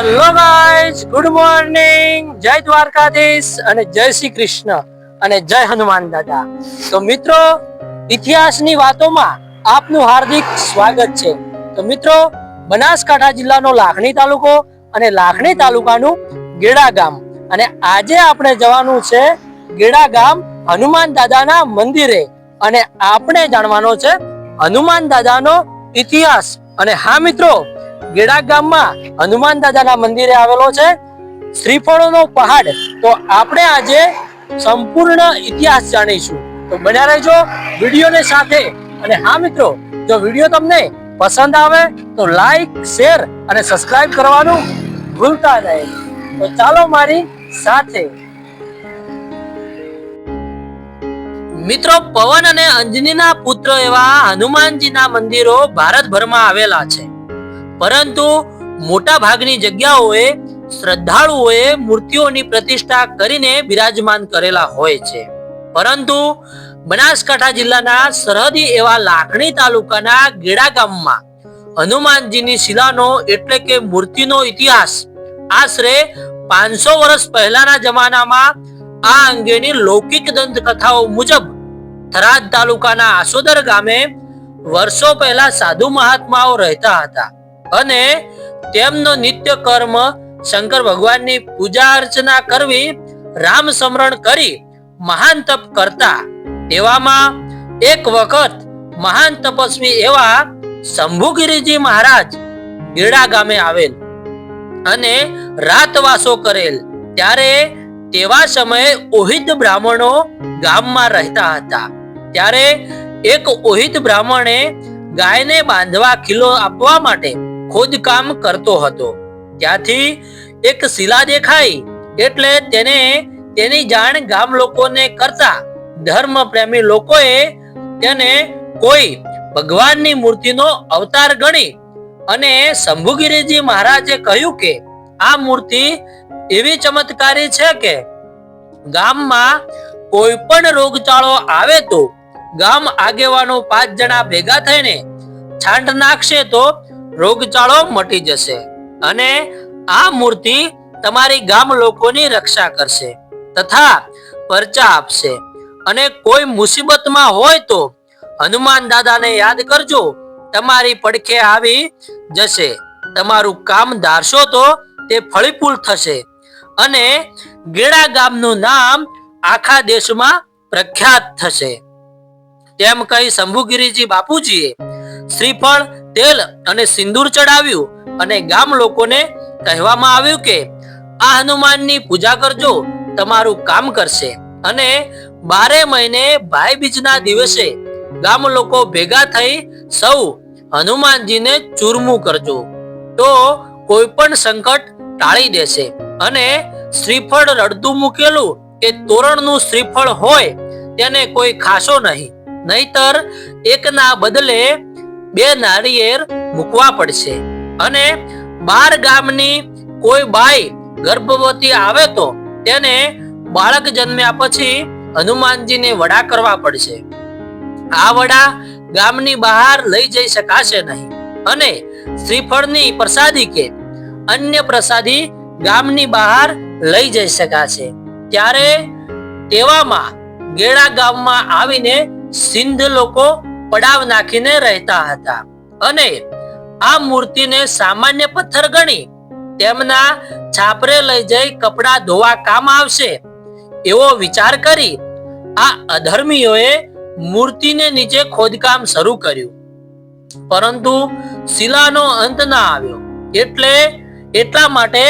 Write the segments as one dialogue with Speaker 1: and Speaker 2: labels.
Speaker 1: Hello guys good morning જય દ્વારકાધીશ અને જય શ્રી કૃષ્ણ અને જય હનુમાન દાદા. તો મિત્રો, ઇતિહાસની વાતોમાં આપનું હાર્દિક સ્વાગત છે. તો મિત્રો, બનાસકાંઠા જિલ્લાનો લાખણી તાલુકો અને લાખણી તાલુકાનું ગેડા ગામ. અને આજે આપણે જવાનું છે ગેડા ગામ હનુમાન દાદાના મંદિરે. અને આપણે જાણવાનો છે હનુમાન દાદાનો ઇતિહાસ. અને હા મિત્રો ગેડા ગામમાં હનુમાન દાદાના મંદિરે આવેલો છે. શ્રીફળોનો પહાડ. તો આપણે આજે સંપૂર્ણ ઇતિહાસ જાણીશું. તો બન્યા રહેજો વિડીયોને સાથે. અને હા મિત્રો, જો વીડિયો તમને પસંદ આવે, તો લાઈક, શેર અને સબસ્ક્રાઇબ કરવાનું ભૂલતા નહીં. તો ચાલો મારી સાથે. મિત્રો, પવન અને અંજનીના પુત્ર એવા હનુમાનજીના મંદિરો ભારતભરમાં આવેલા છે. પરંતુ મોટા ભાગની જગ્યાઓએ શ્રદ્ધાળુઓએ મૂર્તિઓની પ્રતિષ્ઠા કરીને બિરાજમાન કરેલા હોય છે. પરંતુ બનાસકાંઠા જિલ્લાના સરહદી એવા લાખણી તાલુકાના ગેડા ગામમાં હનુમાનજીની શિલાનો એટલે કે મૂર્તિનો ઇતિહાસ આશરે પાંચસો વર્ષ પહેલાના જમાનામાં આ અંગેની લૌકિક દંતકથાઓ મુજબ થરાદ તાલુકાના આસોદર ગામે વર્ષો પહેલા સાધુ મહાત્માઓ રહેતા હતા. અને તેમનો નિત્ય કર્મ શંકર ભગવાનની પૂજા અર્ચના કરવી, રામ સમરણ કરી, મહાન તપ કરતા. તેવામાં એક વખત મહાન તપસ્વી એવા શંભુગીરીજી મહારાજ ગેડા ગામે આવેલ અને રાતવાસો કરેલ. ત્યારે તેવા સમયે ઓહિત બ્રાહ્મણો ગામમાં રહેતા હતા. ત્યારે એક ઓહિત બ્રાહ્મણે ગાયને બાંધવા ખીલો આપવા માટે ખોદકામ કરતો હતો. ત્યાંથી એક શિલા દેખાઈ એટલે તેને તેની જાણ ગામ લોકોને કરતા ધર્મ પ્રેમી લોકોએ તેને કોઈ ભગવાનની મૂર્તિનો અવતાર ગણી અને શંભુગીરીજી મહારાજે કહ્યું કે આ મૂર્તિ એવી ચમત્કારી છે કે ગામમાં કોઈ પણ રોગચાળો આવે તો ગામ આગેવાનો પાંચ જણા ભેગા થઈને છાંટ નાખશે તો રોગચાળો મટી જશે અને આ મૂર્તિ તમારી ગામ લોકોની રક્ષા કરશે તથા પરચા આપશે. અને કોઈ મુસીબતમાં હોય તો હનુમાન દાદાને યાદ કરજો, તમારી પડખે આવી જશે. તમારું કામ ધારશો તો તે ફળીફૂલ થશે. અને ગેડા ગામનું નામ આખા દેશમાં પ્રખ્યાત થશે. તેમ કહી શંભુગીરીજી બાપુજીએ શ્રીફળ તેલ અને સિંદૂર ચડાવ્યું અને ગામ લોકોને કહેવામાં આવ્યું કે, આ હનુમાનની પૂજા કરજો, તમારું કામ કરશે. અને બારે મહિને ભાઈ બીજના દિવસે ગામ લોકો ભેગા થઈ સૌ હનુમાનજીને ચૂરમું કરજો. તો કોઈ પણ સંકટ ટાળી દેશે. અને શ્રીફળ રડતું મૂકેલું કે તોરણનું શ્રીફળ હોય, તેને કોઈ ખાશો નહીં. નહીતર એકના બદલે બે નાળિયેર મૂકવા પડશે. અને બાર ગામની કોઈ બાઈ ગર્ભવતી આવે તો તેને બાળક જન્મ્યા પછી હનુમાનજીને વડા કરવા પડશે. આ વડા ગામની બહાર લઈ જઈ શકાશે નહીં. અને શ્રીફળની પ્રસાદી કે અન્ય પ્રસાદી ગામની બહાર લઈ જઈ શકાશે. ત્યારે તેવામાં ગેડા ગામમાં આવીને સિંધ લોકો પડાવ નાખીને રહેતા હતા. અને આ મૂર્તિને સામાન્ય પથ્થર ગણી તેમના છાપરે લઈ જઈ કપડા ધોવા કામ આવશે એવો વિચાર કરી આ અધર્મીઓએ મૂર્તિને નીચે ખોદકામ શરૂ કર્યું. પરંતુ શિલાનો અંત ના આવ્યો. એટલે એટલા માટે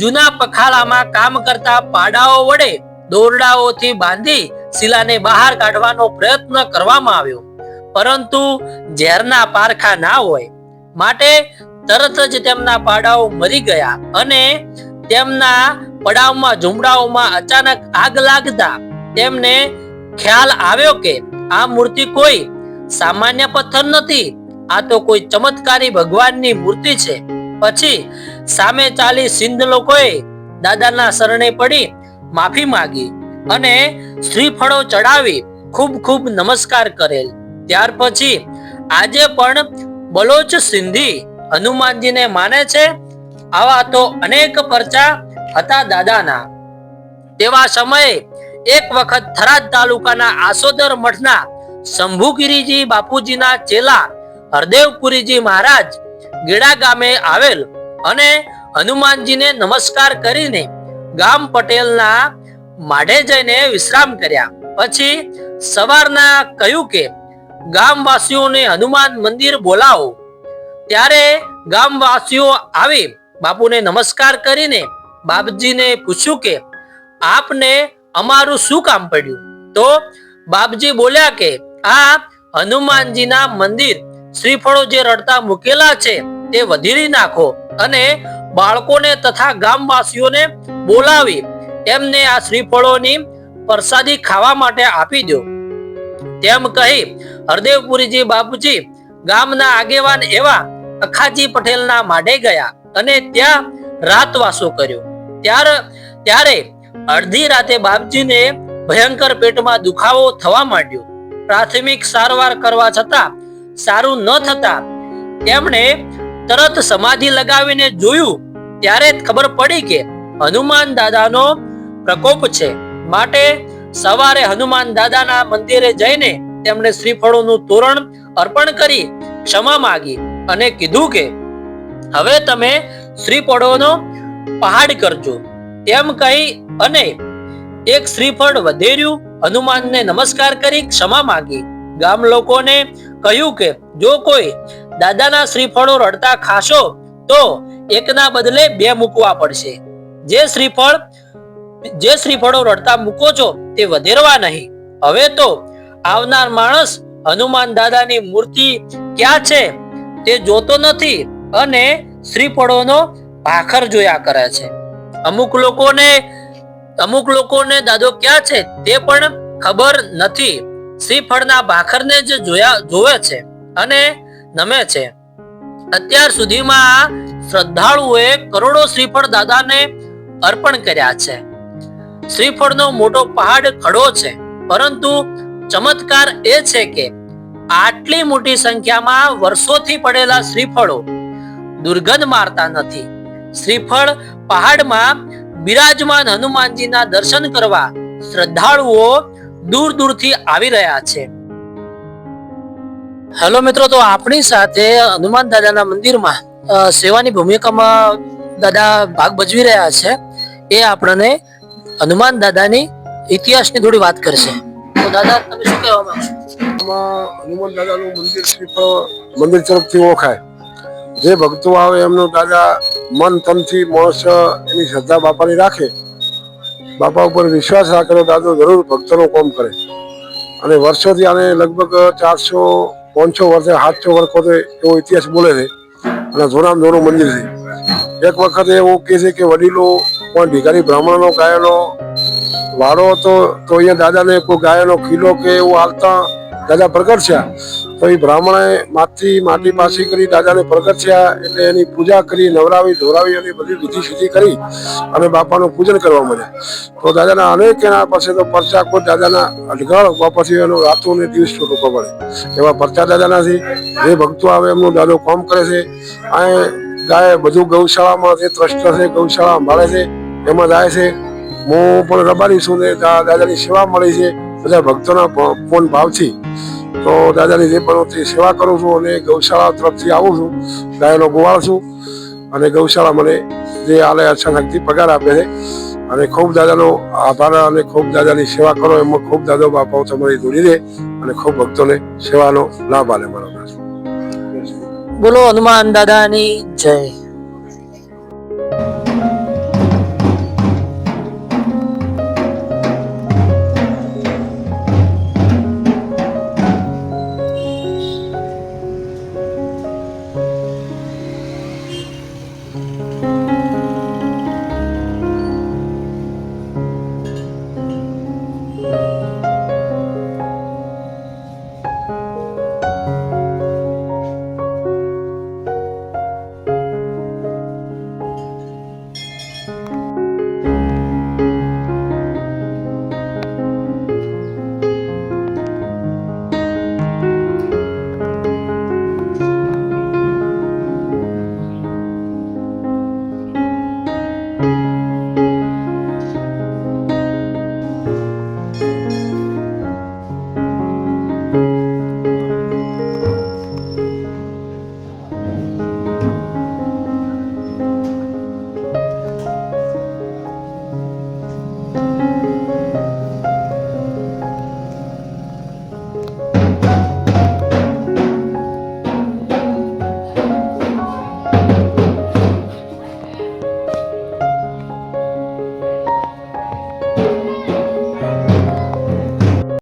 Speaker 1: જૂના પખાલામાં કામ કરતા પાડાઓ વડે દોરડાઓથી બાંધી શિલાને બહાર કાઢવાનો પ્રયત્ન કરવામાં આવ્યો. પરંતુ ઝેરના પારખા ના હોય. માટે તરત જ તેમના પાડાઓ મરી ગયા અને તેમના પડાવમાં, ઝુંબડાઓમાં અચાનક આગ લાગતા તેમને ખ્યાલ આવ્યો કે આ મૂર્તિ કોઈ સામાન્ય પથ્થર નથી. આ તો કોઈ ચમત્કારી ભગવાનની મૂર્તિ છે. પછી સામે ચાલી સિંધ લોકોએ દાદાના શરણે પડી માફી માંગી અને શ્રીફળો ચડાવી ખૂબ ખૂબ નમસ્કાર કરેલ. ત્યાર પછી આજે પણ બલોચ સિંધી હનુમાનજીને માને છે, આવા તો અનેક પરચા હતા દાદાના. તેવા સમયે એક વખત થરાદ તાલુકાના આસોદર મઠના શંભુગીરીજી બાપુજીના ચેલા હરદેવપુરીજી મહારાજ ગેડા ગામે આવેલ અને હનુમાનજીને નમસ્કાર કરીને ગામ પટેલના માઢે જઈને વિશ્રામ કર્યા. પછી સવારના કહ્યું કે ગામવાસીઓને હનુમાન મંદિર બોલાવો. ત્યારે ગામવાસીઓ આવી, બાપુને નમસ્કાર કરીને બાપજીને પૂછ્યું કે, આપને અમારું શું કામ પડ્યું? તો બાપજી બોલ્યા કે, આ હનુમાનજીના મંદિર શ્રીફળો જે રડતા મૂકેલા છે તે વધીરી નાખો અને બાળકોને તથા ગામવાસીઓને બોલાવી. એમને આ શ્રીફળોની પ્રસાદી ખાવા માટે આપી દો. તેમ કહી હરદેવપુરીજી બાપુજી ગામના આગેવાન એવા અખાજી પટેલના માઢે ગયા અને ત્યાં રાતવાસો કર્યો. ત્યારે ત્યારે અડધી રાતે બાપજીને ભયંકર પેટમાં દુખાવો થવા માંડ્યો. પ્રાથમિક સારવાર કરવા છતાં સારું ન થતા તેમણે તરત સમાધિ લગાવીને જોયું, ત્યારે ખબર પડી કે હનુમાન દાદાનો પ્રકોપ છે. માટે સવારે હનુમાન દાદાના મંદિરે જઈને તેમણે શ્રીફળોનું તોરણ અર્પણ કરી ક્ષમા માગી અને કીધું કે, હવે તમે શ્રીફળોનો પહાડ કરજો. તેમ કહી અને એક શ્રીફળ વધેર્યું, હનુમાનને નમસ્કાર કરી ક્ષમા માંગી. ગામ લોકોને કહ્યું કે, જો કોઈ દાદાના શ્રીફળો રડતા ખાશો, તો એકના બદલે બે મૂકવા પડશે. જે શ્રીફળ જે શ્રીફળો રડતા મૂકો છો તે વધેરવા નહીં. હવે તો આવનાર માણસ હનુમાન દાદાની મૂર્તિ ક્યાં છે તે જોતો નથી અને શ્રીફળોનો ભાખર જોયા કરે છે. અમુક લોકોને અમુક લોકોને દાદો ક્યાં છે તે પણ ખબર નથી. શ્રીફળના ભાખરને જ જોયા, જોવે છે અને નમે છે. અત્યાર સુધીમાં શ્રદ્ધાળુઓએ કરોડો શ્રીફળ દાદાને અર્પણ કર્યા છે. શ્રીફળનો મોટો પહાડ ખડો છે. પરંતુ ચમત્કાર એ છે કે આટલી મોટી સંખ્યામાં વર્ષોથી પડેલા શ્રીફળો દુર્ગંધ મારતા નથી. શ્રીફળ પહાડમાં બિરાજમાન હનુમાનજીના દર્શન કરવા શ્રદ્ધાળુઓ દૂર દૂરથી આવી રહ્યા છે. હેલો મિત્રો, તો આપણી સાથે હનુમાન દાદાના મંદિરમાં સેવાની ભૂમિકામાં દાદા ભાગ ભજવી રહ્યા છે. એ આપણને હનુમાન દાદાની ઇતિહાસની થોડી વાત કરશે. તો દાદા, તમે શું કહેવા
Speaker 2: માંગો હનુમાન દાદાનું મંદિર શ્રીફળ મંદિર તરફથી ઓળખાય. જે ભક્તો આવે એમનો દાદા મન, તનથી માણસ એની શ્રદ્ધા બાપાની રાખે. બાપા ઉપર વિશ્વાસ રાખેલો દાદો જરૂર ભક્તોનો કોમ કરે. અને વર્ષોથી આને લગભગ ચારસો, પાંચસો વર્ષે, સાતસો વર્ષ તો એવો ઇતિહાસ બોલે છે. અને ધોરામ ધોરું મંદિર છે. એક વખત એવું કહે છે કે વડીલો કોઈ ભિખારી બ્રાહ્મણનો ગાયનો વાળો હતો, તો અહીંયા દાદાને કોઈ ગાયનો ખીલો કે એવું હાલતા દાદા પ્રગટ થયા. તો એ બ્રાહ્મણે માટી માટી પાછી કરી દાદાને પ્રગટ થયા, એટલે એની પૂજા કરી, નવરાવી, ધોરાવી અને બધી વિધિ સિદ્ધિ કરી અને બાપાનું પૂજન કરવા માંડ્યા. તો દાદાના અનેક એના પાસે તો પરચા કોઈ દાદાના અડગાળ પછી એનો રાતો ને દિવસ છૂટો પડે. એવા પરચા દાદાનાથી જે ભક્તો આવે એમનું દાદો કામ કરે છે. આ ગાય બધું ગૌશાળામાં જે ટ્રસ્ટ છે ગૌશાળા સંભાળે છે. એમાં જાય છે. હું પણ રબારી છું ને દાદાની સેવા મળી છે. બધા ભક્તોના પ- ફોન ભાવથી. તો દાદાની જે પણ સેવા કરું છું અને ગૌશાળા તરફથી આવું છું, ગાયનો ગોવાળ છું અને ગૌશાળા મને જે આલે અચાનકથી પગાર આપે છે અને ખૂબ દાદાનો આભાર અને ખૂબ દાદાની સેવા કરો એમાં ખૂબ દાદો બાપાઓ તમારી જોડી દે અને ખૂબ ભક્તોને સેવાનો લાભ આલે મારો
Speaker 1: બોલો હનુમાન દાદાની જય.